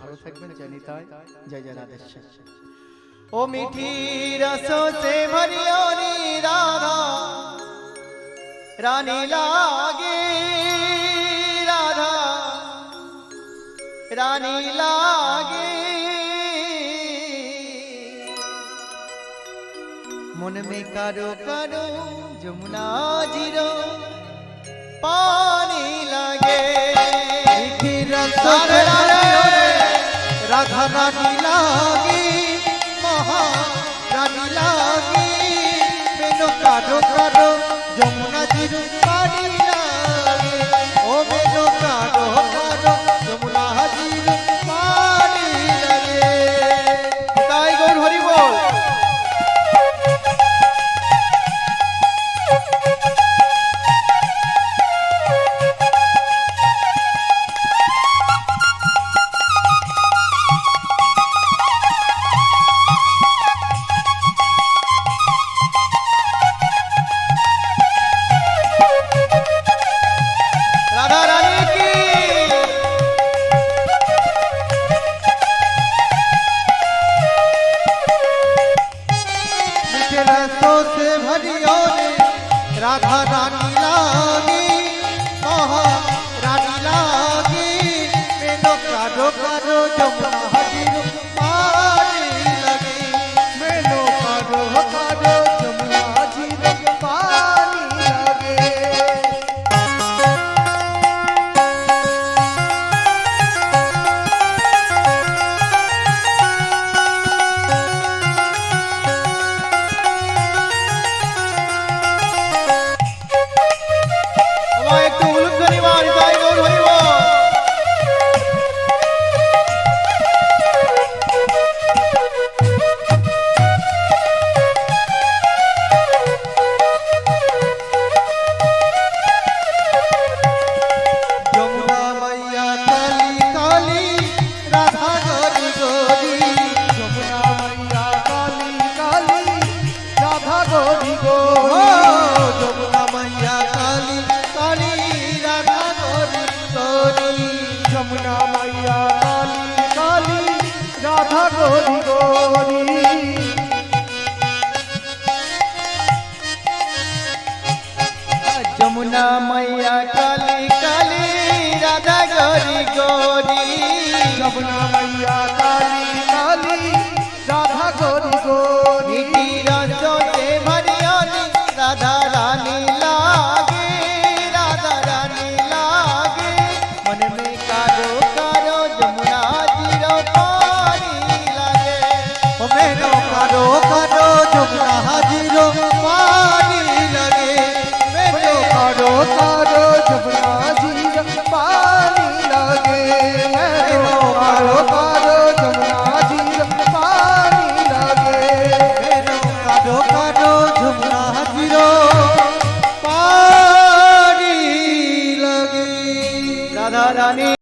ভালো থাকবেন জানি তাই জয় জয় রাধে ও মিঠি রসে সে রাধা রানী লাগে রাধা। রানী লাগে। মন মে কারও কারও যমুনা জিরো, পানি রাধা লাগে লাগি লাগে। মেনো কারও কারও যমুনা জিরু পানি से राधा रानी ना मैया काली काली राधा गौरी गौरी। जमुना मैया काली